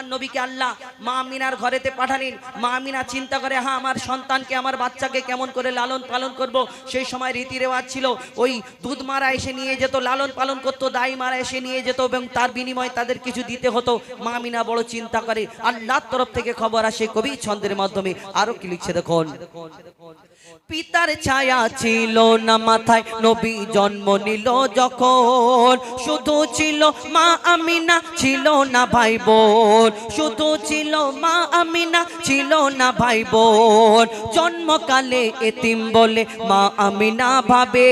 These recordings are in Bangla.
আমার নবীকে আল্লাহ মা আমিনার ঘরেতে পাঠালেন। মা আমিনা চিন্তা করে হ্যাঁ আমার সন্তানকে, আমার বাচ্চাকে কেমন করে লালন পালন করব? সেই সময় রীতি রেওয়াজ ছিল, ওই দুধ মারা এসে নিয়ে যেত, লালন পালন করতো, দাই মারা এসে নিয়ে যেত এবং তার বিনিময়ে তাদের কিছু দিতে হতো। মা আমিনা বড় চিন্তা করে, আল্লাহর তরফ থেকে খবর আসে কবি ছন্দের মাধ্যমে। আরও কি লিখছে দেখুন। পিতার ছায়া ছিল না, মাথায় নবী জন্ম নিল যখন। শুধু ছিল মা আমিনা, ছিল না ভাই বোন শুধু ছিল মা আমিনা, ছিল না ভাই বোন জন্মকালে এতিম বলে মা আমিনা ভাবে।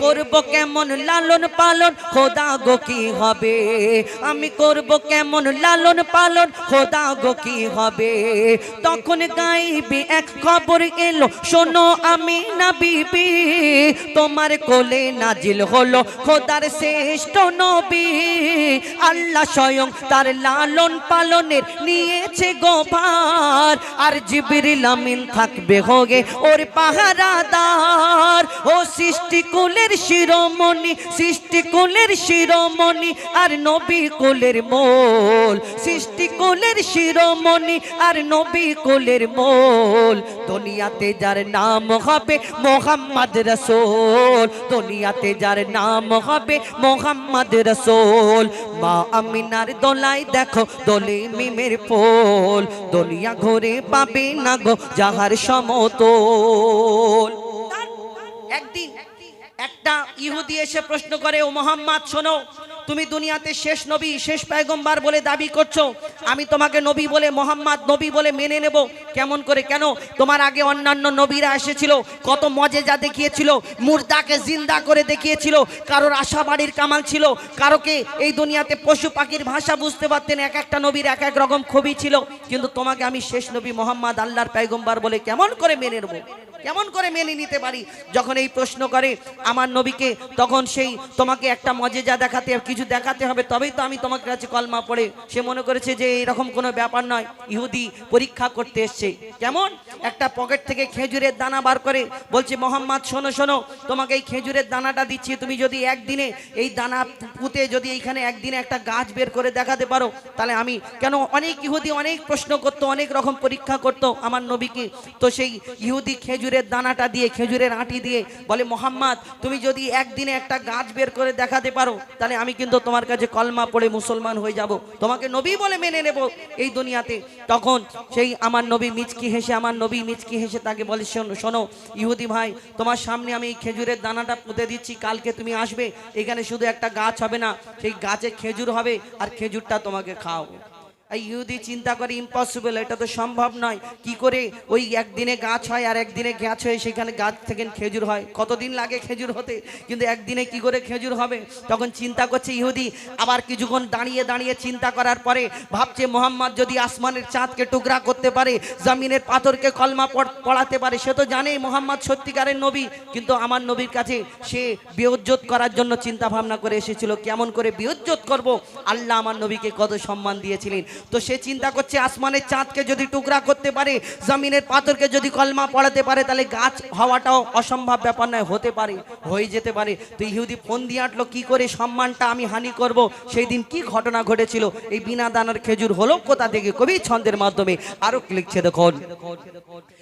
করব কেমন লালন পালন, খোদা গো কি হবে? আমি করব কেমন লালন পালন, খোদা গো কি হবে? তখন গাইবে এক খবর এলো শোনো আমি না বিবি, তোমার কোলে নাজিল হলো খোদার শ্রেষ্ঠ নবী। আল্লাহ স্বয়ং তার লালন পালনের নিয়েছে গোপার, আর জিবরিল আমিন থাকবে হোগে ওর পাহারাদার। ও সৃষ্টি কুলের শিরোমণি সৃষ্টি কুলের শিরোমণি, আর নবী কুলের মোল। সৃষ্টি কুলের শিরোমণি, আর নবী কুলের মোল। দুনিয়াতে যার নাম হবে মোহাম্মদ রসুল। দুনিয়াতে যার নাম হবে মোহাম্মদ রসুল। মা আমিনার দোলাই দেখো দোলে মিমের পোল দুনিয়া ঘুরে পাবে না গো যাহার সমতল। একদিন একটা ইহুদি এসে প্রশ্ন করে, ও মোহাম্মদ, শোনো তুমি দুনিয়াতে শেষ নবী, শেষ পয়গম্বার বলে দাবি করছ। আমি তোমাকে নবী বলে, মোহাম্মদ নবী বলে মেনে নেব। কেমন করে? কেন? তোমার আগে অন্যান্য নবীরা এসেছিল, কত মজেজা দেখিয়েছিল, মুর্দাকে জিন্দা করে দেখিয়েছিল, কারোর আশাবাড়ির কামাল ছিল, কারোকে এই দুনিয়াতে পশু পাখির ভাষা বুঝতে পারতেন, এক একটা নবীর এক এক রকম ছবি ছিল। কিন্তু তোমাকে আমি শেষ নবী মোহাম্মদ আল্লাহর পয়গম্বার বলে কেমন করে মেনে নেব? কেমন করে মেনে নিতে পারি? যখন এই প্রশ্ন করে, আমার নবীকে তখন সেই তোমাকে একটা মজেজা দেখাতে, কিছু দেখাতে হবে, তবেই তো আমি তোমার কাছে কলমা পড়ে। সে মনে করেছে যে এরকম কোনো ব্যাপার নয়। ইহুদি পরীক্ষা করতে এসছে। কেমন? একটা পকেট থেকে খেজুরের দানা বার করে বলছে, মোহাম্মদ, শোনো শোনো, তোমাকে এই খেজুরের দানাটা দিচ্ছি। তুমি যদি একদিনে এই দানা পুঁতে যদি এইখানে একদিনে একটা গাছ বের করে দেখাতে পারো, তাহলে আমি কেন অনেক ইহুদি অনেক প্রশ্ন করতো, অনেক রকম পরীক্ষা করতো আমার নবীকে। তো সেই ইহুদি খেজুরের দানাটা দিয়ে, খেজুরের আঁটি দিয়ে বলে, মোহাম্মদ, তুমি যদি একদিনে একটা গাছ বের করে দেখাতে পারো, তাহলে আমি কিন্তু তোমার কাছে কলমা পড়ে মুসলমান হয়ে যাব। তোমাকে নবী বলে মেনে নেব এই দুনিয়াতে। তখন সেই আমার নবী মিচকি হেসে, আমার নবী মিচকি হেসে তাকে বলে, শোনো ইহুদি ভাই, তোমার সামনে আমি এই খেজুরের দানাটা পুঁতে দিচ্ছি, কালকে তুমি আসবে, এখানে শুধু একটা গাছ হবে না, সেই গাছে খেজুর হবে, আর খেজুরটা তোমাকে খাও এই ইহুদি চিন্তা করে ইম্পসিবল এটা তো সম্ভব নয়। কি করে ওই একদিনে গাছ হয় আর একদিনে গাছ হয়ে সেখানে গাছ থেকে খেজুর হয়? কতদিন লাগে খেজুর হতে? কিন্তু একদিনে কি করে খেজুর হবে? তখন চিন্তা করছে ইহুদি, আবার কিছুক্ষণ দাঁড়িয়ে দাঁড়িয়ে চিন্তা করার পরে ভাবছে মোহাম্মদ যদি আসমানের চাঁদকে টুকরা করতে পারে, জমিনের পাথরকে কলমা পড়াতে পারে, সে তো জানে মোহাম্মদ সত্যিকারের নবী। কিন্তু আমার নবীর কাছে সে বিয়োজ্জত করার জন্য চিন্তা ভাবনা করে এসেছিল, কেমন করে বিয়োজ্জত করব? আল্লাহ আমার নবীকে কত সম্মান দিয়েছিলেন। তো সে চিন্তা করছে আসমানের চাঁদকে যদি টুকরা করতে পারে, জমিনের পাথরকে যদি কলমা পড়াতে পারে, তাহলে গাছ হওয়াটাও অসম্ভব ব্যাপার নয়, হতে পারে, হয়ে যেতে পারে। তো ইহুদি ফোন দিয়ে আঁটলো, কী করে সম্মানটা আমি হানি করব? সেই দিন কি ঘটনা ঘটেছিল? এই বিনা দানার খেজুর হলো কোথা থেকে? কবি ছন্দের মাধ্যমে। আরও লিখছে দেখুন।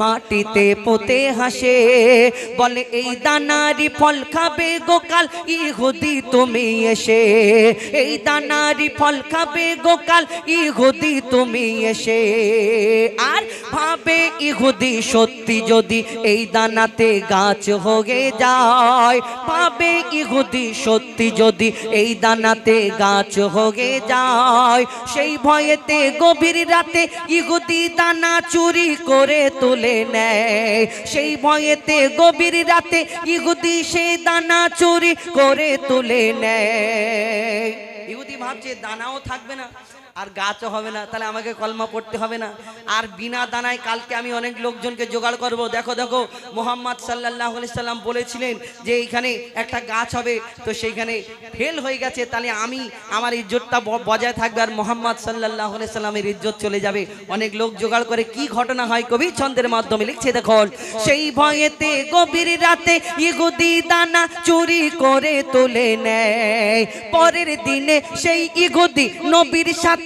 মাটিতে পুঁতে হাসে। বলে, এই দানারি ফল খাবে গোকাল, ইহুদি তুমি এসে। এই দানারি ফল খাবে গোকাল, ইহুদি তুমি এসে। আর ভাবে ইহুদি সত্যি যদি এই দানাতে গাছ হয়ে যায় পাবে ইহুদি সত্যি যদি এই দানাতে গাছ হয়ে যায়, সেই ভয়েতে গভীর রাতে ইহুদি দানা চুরি করে তুলে নেয়। সেই ভয়েতে গভীর রাতে ইহুদি সেই দানা চুরি করে তুলে নেয়। ইহুদি ভাবছে দানাও থাকবে না। আর গাছও হবে না, তাহলে আমাকে কলমা পড়তে হবে না। আর বিনা দানায় কালকে আমি অনেক লোকজনকে জোগাড় করব। দেখো দেখো, মোহাম্মদ সাল্লাহ সাল্লাম বলেছিলেন যে এইখানে একটা গাছ হবে, তো সেইখানে ফেল হয়ে গেছে, তাহলে আমি আমার ইজ্জতটা বজায় থাকবে আর মোহাম্মদ সাল্লাহ সাল্লামের ইজ্জত চলে যাবে। অনেক লোক জোগাড় করে কি ঘটনা হয় কবি ছন্দের মাধ্যমে লিখছে, দেখুন। সেই ভয়েতে গভীর রাতে ইগুদি দানা চুরি করে তুলে নেয়। পরের দিনে সেই ইগুদি নবীর সাথে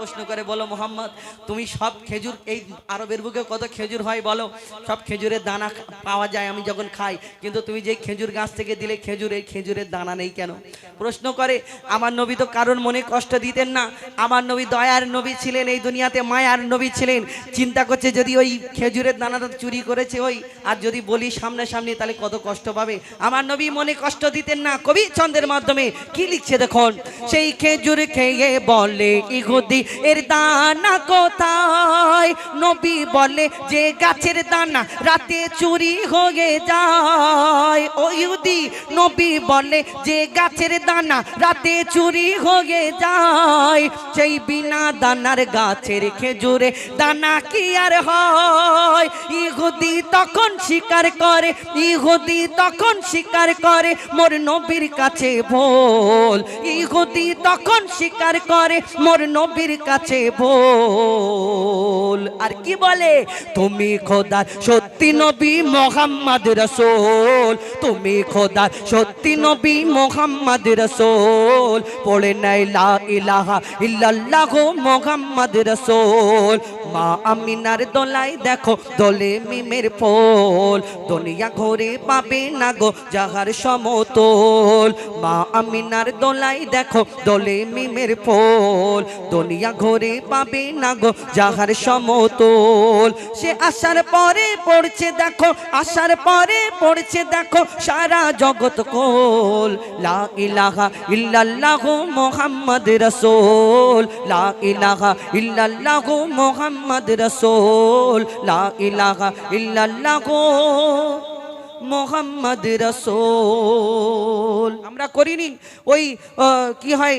প্রশ্ন করে, বলো মোহাম্মদ, তুমি সব খেজুর, এই আরবের বুকে কত খেজুর হয় বলো? সব খেজুরের দানা পাওয়া যায়, আমি যখন খাই, কিন্তু তুমি যে খেজুর গাছ থেকে দিলে খেজুর, এই খেজুরের দানা নেই কেন? প্রশ্ন করে, আমার নবী তো কারোর মনে কষ্ট দিতেন না। আমার নবী দয়ার নবী ছিলেন, এই দুনিয়াতে মায়ার নবী ছিলেন। চিন্তা করছে, যদি ওই খেজুরের দানাটা চুরি করেছে ওই, আর যদি বলি সামনাসামনি, তাহলে কত কষ্ট পাবে? আমার নবী মনে কষ্ট দিতেন না। কবি ছন্দের মাধ্যমে কি লিখছে দেখুন? সেই খেজুর খেয়ে বলে, ইহুদি এর দানা কোথায়? নবী বলে, যে গাছের দানা রাতে চুরি হয়ে যায়। ও ইহুদি, নবী বলে, যে গাছের দানা রাতে চুরি হয়ে যায়। সেই বিনা দানার গাছের খেজুরে দানা কি আর হয়? ইহুদি তখন স্বীকার করে, ইহুদি তখন স্বীকার করে, মোর নবীর কাছে ভোল। ইহুদি তখন স্বীকার করে, মোর নবীর কাছে ভোল আর কি বলে? তুমি খোদার সত্যি নবী মোহাম্মদ রসোল। তুমি খোদার সত্যি নবী মোহাম্মদ রসোল। পড়ে নাই লা ইলাহা ইল্লাল্লাহ মোহাম্মদ রসোল। মা আমিনার দোলাই দেখো, দোলে মিমের ফোল। দুনিয়া ঘরে পাবে না গো যাহার সমতল। মা আমিনার দোলাই দেখো, দোলে মিমের ফোল। দুনিয়া ঘরে পাবে না গো যাহার সমতল। সে আসার পরে পড়ছে দেখো আসার পরে পড়ছে দেখো সারা জগৎ কোল। লা ইলাহা ইল্লাল্লাহ মোহাম্মদ রসোল। লা ইলাহা ইল্লাল্লাহ মোহাম্মদ রসোল। লা ইলাহা ইল্লাল্লাহ মোহাম্মদ রসোল। আমরা করিনি, ওই কি হয়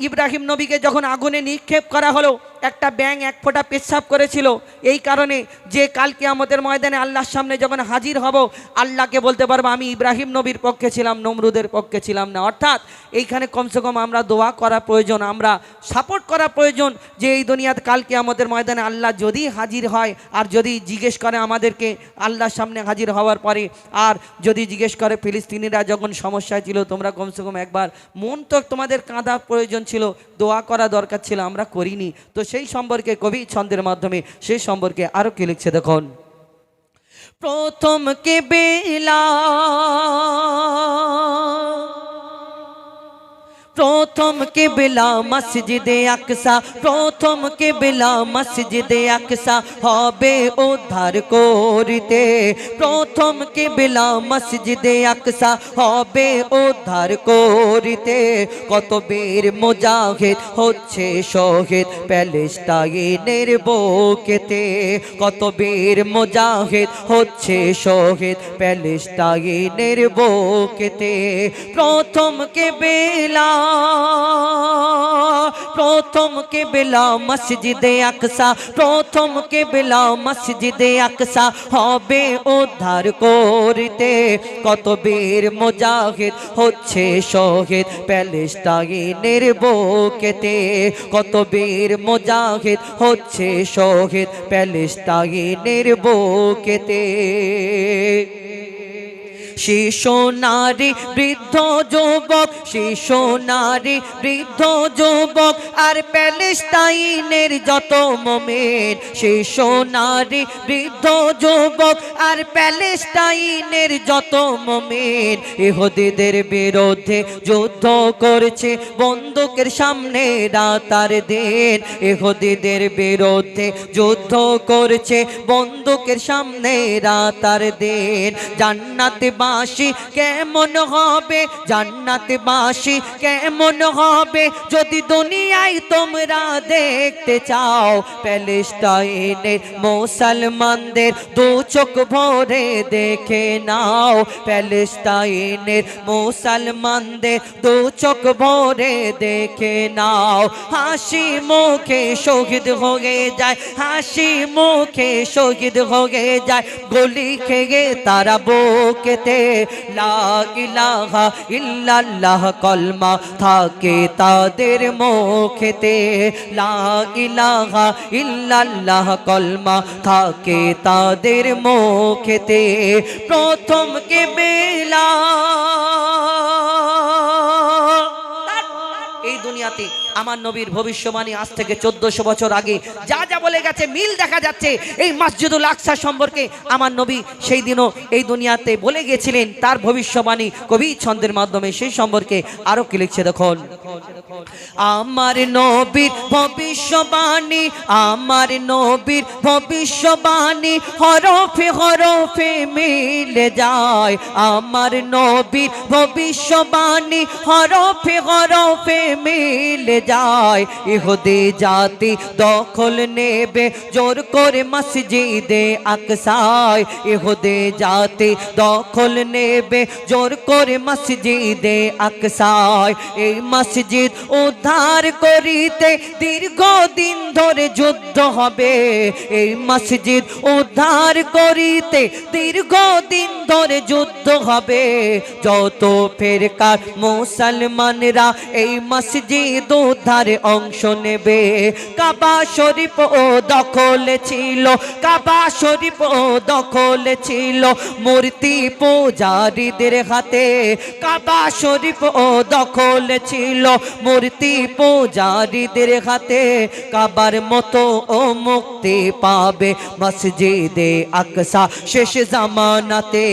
ইব্রাহিম নবীকে যখন আগুনে নিক্ষেপ করা হলো একটা ব্যাং এক ফোঁটা পেশাব করেছিল। এই কারণে যে কালকে আমাদের ময়দানে আল্লাহর সামনে যখন হাজির হব, আল্লাহকে বলতে পারব, আমি ইব্রাহিম নবীর পক্ষে ছিলাম, নমরুদের পক্ষে ছিলাম না। অর্থাৎ এইখানে কমসে কম আমরা দোয়া করা প্রয়োজন, আমরা সাপোর্ট করা প্রয়োজন যে এই দুনিয়াতে কালকে আমাদের ময়দানে আল্লাহ যদি হাজির হয়, আর যদি জিজ্ঞেস করে আমাদেরকে আল্লাহর সামনে হাজির হওয়ার পরে, আর যদি জিজ্ঞেস করে ফিলিস্তিনিরা যখন সমস্যায় ছিল, তোমরা কমসে কম একবার, মন তো তোমাদের কাঁদা প্রয়োজন ছিল, দোয়া করা দরকার ছিল, আমরা করিনি। তো সেই সম্পর্কে কবি ছন্দের মাধ্যমে সেই সম্পর্কে আরও কি লিখছে দেখুন। প্রথম কে বেলা প্রথম কে বেলা মসজিদে আকসা, প্রথম কে বেলা মসজিদে আকসা হবে উদ্ধার করিতে। প্রথম কে বেলা মসজিদে আকসা হবে উদ্ধার করিতে। কত বীর মুজাহিদ হচ্ছে শহীদ প্যালেস্টাইনের বুকেতে। কত বীর মুজাহিদ হচ্ছে শহীদ প্যালেস্টাইনের বুকেতে। প্রথম কে বেলা প্রথম কে বেলা মসজিদে আকসা, প্রথম কে বেলা মসজিদে আকসা, হবে উদ্ধার করিতে। কত বীর মুজাহিদ হচ্ছে শহীদ প্যালেস্টাইনের বুকেতে। কত বীর মুজাহিদ হচ্ছে শহীদ প্যালেস্টাইনের বুকেতে। শিশু নারী বৃদ্ধ যুবক শিশু নারী বৃদ্ধ যুবক, আর প্যালেস্টাইনের যত মোমেন শিশু নারী বৃদ্ধ যুবক, আর প্যালেস্টাইনের যত মোমেন ইহুদিদের বিরুদ্ধে যুদ্ধ করছে, বন্দুকের সামনে রাতার দিন, ইহুদিদের বিরুদ্ধে যুদ্ধ করছে, বন্দুকের সামনে রাতার দিন জান্নাতবাসী কেমন হবে জান্নাত বাসি কেমন হবে যদি দুনিয়ায় তোমরা দেখতে চাও? প্যালেস্টাইনের মুসলমানদের দু চোখ ভরে দেখে নাও। প্যালেস্টাইনের মুসলমানদের দু চোখ ভরে দেখে নাও। হাসি মুখে শহীদ হয়ে যায়, হাসি মুখে শহীদ হয়ে যায়। গলি খেয়ে তারা বুকেতে লা ইলাহা ইল্লাল্লাহ, কলমা থাকে তাদের মুখেতে। লা ইলাহা কলমা থাকে তাদের মুখেতে। প্রথম কে বেলা এই দুনিয়াতে আমার নবীর ভবিষ্যবাণী আজ থেকে চোদ্দশো বছর আগে যা যা বলে গেছে, মিল দেখা যাচ্ছে। এই মসজিদুল আকসা সম্পর্কে আমার নবী সেই দিনও এই দুনিয়াতে বলে গেছিলেন, তার ভবিষ্যবাণী কবি ছন্দের মাধ্যমে সেই সম্পর্কে আরও কি লিখছে দেখুন। আমার নবীর ভবিষ্যবাণী, আমার নবীর ভবিষ্যবাণী হরফে হরফে মিলে যায়। আমার নবীর ভবিষ্যবাণী হরফে হরফে মিলে যায়, ইহুদি জাতি দখল নেবে। জোর করে মসজিদে আকসায়, ইহুদি জাতি দখল নেবে। জোর করে মসজিদে আকসায়, এই মসজিদ উদ্ধার করিতে দীর্ঘদিন ধরে যুদ্ধ হবে। এই মসজিদ উদ্ধার করিতে দীর্ঘদিন ধরে যুদ্ধ হবে। যত ফেরকার মুসলমানরা এই মসজিদ উদ্ধারে অংশ নেবে। কাবা শরীফ ও দখলে ছিল, কাবা শরীফ ও দখলে ছিল মূর্তি পূজারীদের হাতে। কাবা শরীফ ও দখলে ছিল মূর্তি পূজারীদের হাতে। কাবার মতো ও মুক্তি পাবে মসজিদে আকসা শেষ জামানাতে।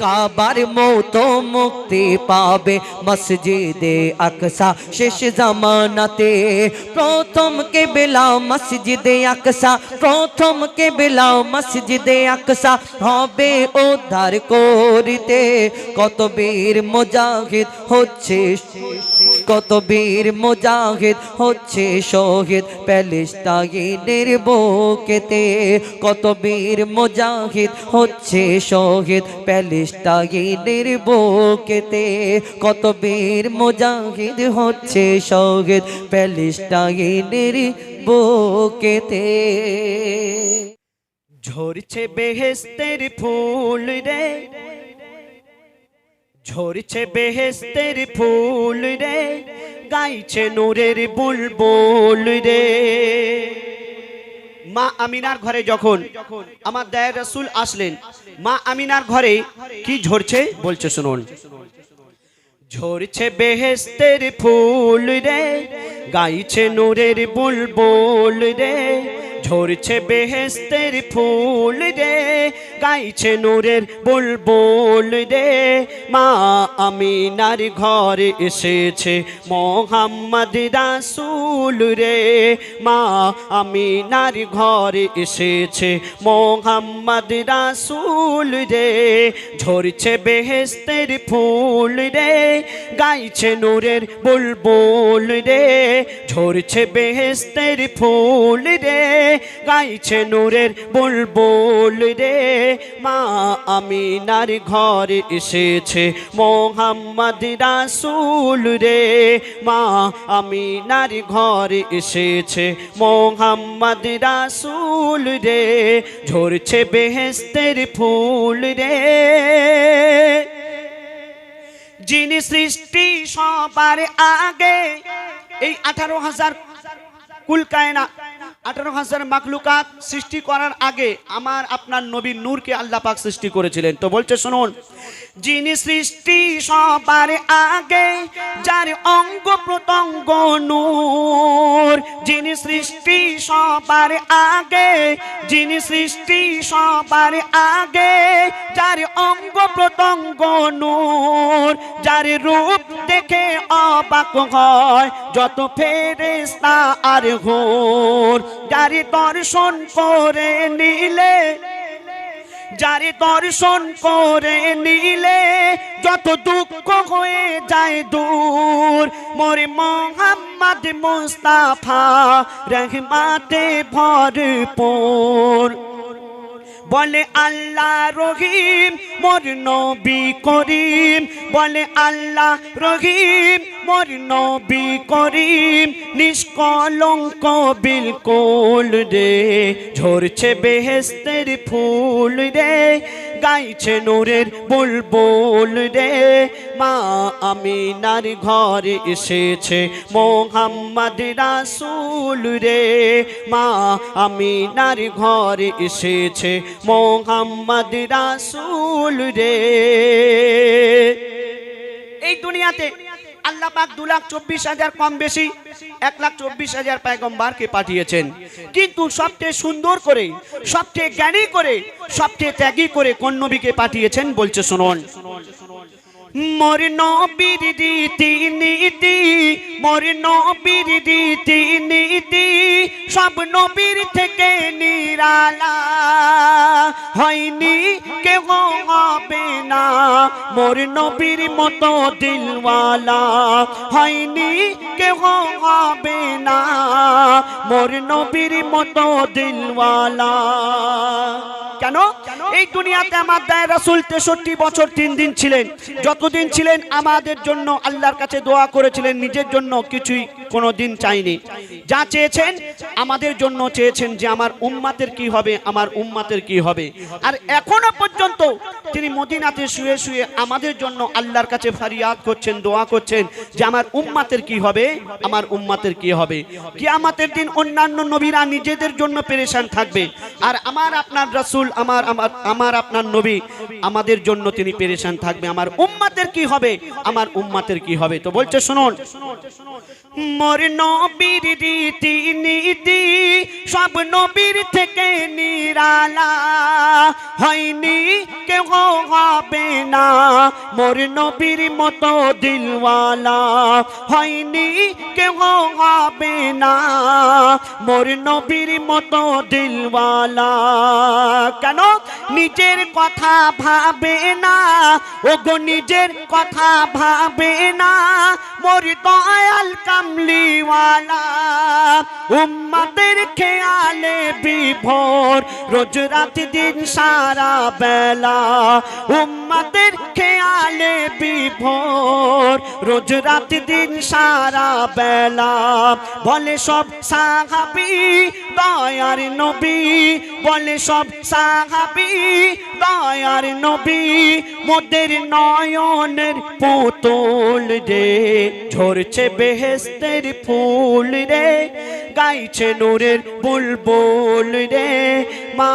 কাবার মতো মুক্তি পাবে মসজিদে আকসা শেষ জামানাতে প্রথম কে বেলা মসজিদে আকসা, প্রথম কে বেলা মসজিদে আকসা হবে উদ্ধার করিতে। কত বীর মুজাহিদ হচ্ছে কত বীর মুজাহিদ হচ্ছে শহীদ প্যালেস্টাইনের বুকেতে। কত বীর মুজাহিদ হচ্ছে শহীদ প্যালেস্টাইনের বুকেতে। কত বীর মুজাহিদ হচ্ছে শহীদ প্যালেস্টাইনের বুকেতে। ঝরছে বেহেস্তের ফুল রে। ঝরছে বেহেস্তের ফুল রে। গাইছে নূরের বুলবুল রে। মা আমিনার ঘরে যখন আমার দয়ার রসুল আসলেন, মা আমিনার ঘরে কি ঝরছে বলছে শুনুন। ঝরছে বেহেস্তের ফুল রে গাইছে নূরের বুলবুল রে। ঝরছে বেহেস্তের ফুল রে, গাইছে নূরের বুলবুল রে। মা আমি আমিনার ঘরে এসেছে মোহাম্মদ রাসূল রে। মা আমি আমিনার ঘরে এসেছে মোহাম্মদ রাসূল রে। ঝরছে বেহেস্তের ফুল রে, গাইছে নূরের বুলবুল রে। ঝরছে বেহেস্তের ফুল রে গাইছে নূরের বুলবুল রে। মা আমিনার ঘরে এসেছে মোহাম্মদ রাসূল রে। মা আমিনার ঘরে এসেছে মোহাম্মদ রাসূল রে। ঝরছে বেহেস্তের ফুল রে। যিনি সৃষ্টি সবার আগে, এই আঠারো হাজার কুল কায়না আঠারো হাজার মাকলুকাত সৃষ্টি করার আগে আমার আপনার নবী নূরকে আল্লাহ পাক সৃষ্টি করেছিলেন। তো বলছে, শুনুন যিনি সৃষ্টি সবার আগে, যার অঙ্গ প্রত্যঙ্গ নূর। যিনি সৃষ্টি সবার আগে, যিনি সৃষ্টি সবার আগে, যার অঙ্গ প্রত্যঙ্গ নূর। যার রূপ দেখে অবাক হয়, যত ফেরেস্তা আর ঘোর যার দর্শন করে নিলে যারে দর্শন করে নিলে যত দুঃখ হয়ে যায় দূর। মোরে মোহাম্মদ মুস্তাফা রহমাতে ভরপুর। বলে আল্লাহ রহিম, মোর নবী করিম। বলে আল্লাহ রহিম, মোর নবী করিম। নিষ্কলঙ্ক বিলকুল রে, ঝরছে বেহেস্তের ফুল রে। গাইছে নূরের বুলবুল রে। মা আমি আমিনার ঘরে এসেছে মোহাম্মদ রাসুল রে। মা আমি আমিনার ঘরে এসেছে মোহাম্মদ রাসুল রে। এই দুনিয়াতে আল্লাহ পাক দু লাখ চব্বিশ হাজার কম বেশি, এক লাখ চব্বিশ হাজার পায়গম্বারকে পাঠিয়েছেন। কিন্তু সবচেয়ে সুন্দর করে, সবচেয়ে জ্ঞানী করে, সবচেয়ে ত্যাগী করে কোন নবীকে পাঠিয়েছেন বলছে শুনুন। মোর নবীর রীতি নীতি, মোর নবীর রীতি নীতি, সব নবীর থেকে নিরালা। হয়নি কেহ হবে না মোর নবীর মতো দিলওয়ালা। হয়নি কেহ হবে না মোর নবীর মতো দিলওয়ালা। কেন? এই দুনিয়াতে আমার দায় রাসুল তেষট্টি বছর তিন দিন ছিলেন। যতদিন ছিলেন আমাদের জন্য আল্লাহর কাছে দোয়া করেছিলেন, নিজের জন্য কিছুই কোনো দিন চাইনি। যা চেয়েছেন, আমাদের জন্য চেয়েছেন যে আমার উম্মাতের কি হবে, আমার উম্মাতের কি হবে। আর এখনও পর্যন্ত তিনি মদিনাতে শুয়ে শুয়ে আমাদের জন্য আল্লাহর কাছে ফারিয়াদ করছেন, দোয়া করছেন যে আমার উম্মাতের কি হবে, আমার উম্মাতের কি হবে। কিয়ামাতের দিন অন্যান্য নবীরা নিজেদের জন্য পেরেশান থাকবে। আর আমার আপনার রাসূল, আমার আমার আমার আপনার নবী, আমাদের জন্য তিনি পেরেশান থাকবে। আমার উম্মাতের কি হবে? আমার উম্মাতের কি হবে? তো বলছে, শুনুন। মোর নবীর রীতি নীতি সব নবীর থেকে নিরালা। হয়নি কেহ হবে না। মোর নবীর মতো দিলওয়ালা। হয়নি কেহ হবে না। মোর নবীর মতো দিলওয়ালা। কেন? নিজের কথা ভাবে না। ওগো, নিজের কথা ভাবে না। মোর দয়াল কামলিওয়ালা, উম্মাদের খেয়ালে বিভোর। রোজ রাত দিন সারা বেলা, উম্মাদের খেয়ালে বিভোর। রোজ রাত দিন সারা বেলা, বলে সব সাহাবি দয়ার নবী, বলে সব সাহাবি দয়ার নবী মোদের নয়নের পুতুল রে। ঝরছে বেহেস্তের ফুল রে গাইছে নূরের বুলবুল রে। মা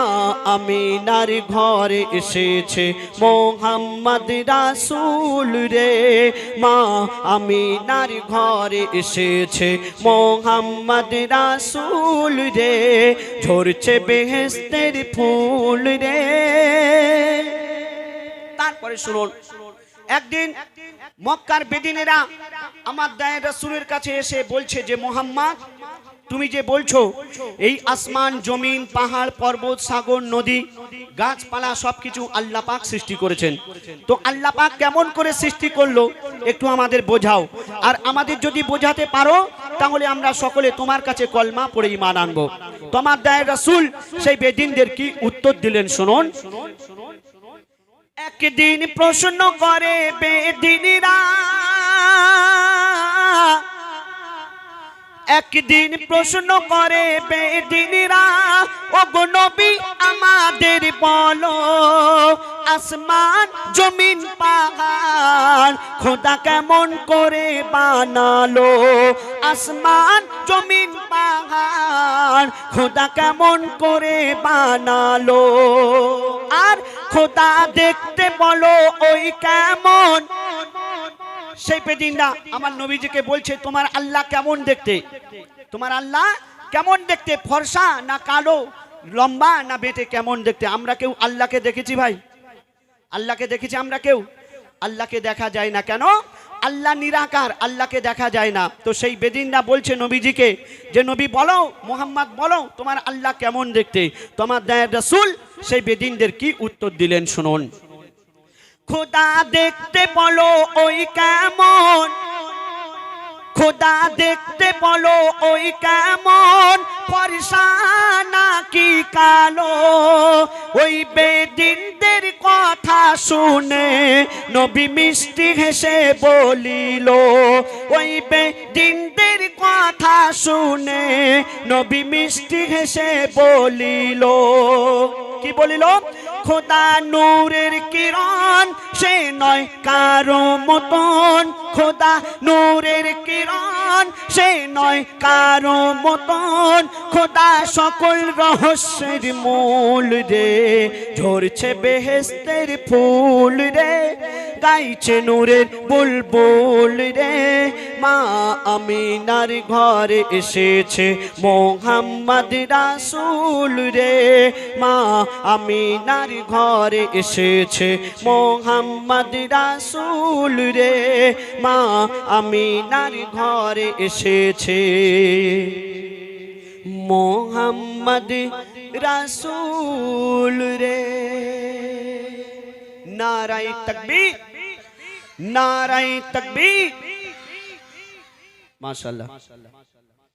আমি আমিনার ঘরে এসেছে মোহাম্মদ রাসূল রে। মা আমি আমিনার ঘরে এসেছে মোহাম্মদ রাসূল রে। ঝরছে বেহেস্তের ফুল রে। তারপরে শুনুন, একদিন মক্কার বেদিনেরা আমার দায়ের রাসূলের কাছে এসে বলছে যে, মোহাম্মদ তুমি যে বলছো, এই আসমান, জমিন, পাহাড়, পর্বত, সাগর, নদী, গাছপালা, সবকিছু আল্লাহ পাক সৃষ্টি করেছেন। তো আল্লাহ পাক কেমন করে সৃষ্টি করল, একটু আমাদের বোঝাও। আর আমাদের যদি বোঝাতে পারো, তাহলে আমরা সকলে তোমার কাছে কলমা পড়ে ইমান আনব। তোমার দায় রাসুল সেই বেদিনদের কি উত্তর দিলেন, শুনুন। একদিন প্রশ্ন করে বেদিনীরা একদিন প্রশ্ন করে বেদিনীরা ও নবী, আমাদের বলো, আসমান জমিন পাহাড়, খোদা কেমন করে বানালো? আসমান জমিন পাহাড়, খোদা কেমন করে বানালো? আর খোদা দেখতে বলো, ওই কেমন সেই পেদিনরা আমার নবীজিকে বলছে, তোমার আল্লাহ কেমন দেখতে? তোমার আল্লাহ কেমন দেখতে? ফর্সা না কালো? লম্বা না বেটে কেমন দেখতে? আমরা কেউ আল্লাহকে দেখেছি ভাই? আল্লাহকে দেখেছি আমরা কেউ? আল্লাহকে দেখা যায় না কেন? আল্লাহ নিরাকার, আল্লাহকে দেখা যায় না। তো সেই বেদিনরা বলছে নবীজিকে যে, নবী বলো, মোহাম্মদ বলো, তোমার আল্লাহ কেমন দেখতে? তোমার দয়ার রসুল? সেই বেদিনদের কি উত্তর দিলেন শুনুন। খোদা দেখতে বলো ওই কেমন? খোদা দেখতে বলো ওই কেমন? ফরসানা কি কালো? ওই বেদিনদের কথা শুনে নবী মিষ্টি হেসে বলিল, ওই বেদিনদের কথা শুনে নবী মিষ্টি হেসে বলিল। কি বলিল? খোদা নূরের কিরণ, সে নয় কারও মতন। খোদা নূরের কিরণ, সে নয় কারও মতন। খোদা সকল রহস্যের মূল রে, ঝরছে বেহেস্তের ফুল রে। গাইছে নূরের বুলবুল রে। মা আমিনার ঘরে এসেছে মোহাম্মদ রাসূল রে। মা আমিনার ঘরে এসেছে মোহাম্মদ রাসূল রে। মা আমিনার ঘরে এসেছে মোহাম্মদ রাসূল রে। নারাই তকবীর। नारायण तकबीर। माशाल्लाह।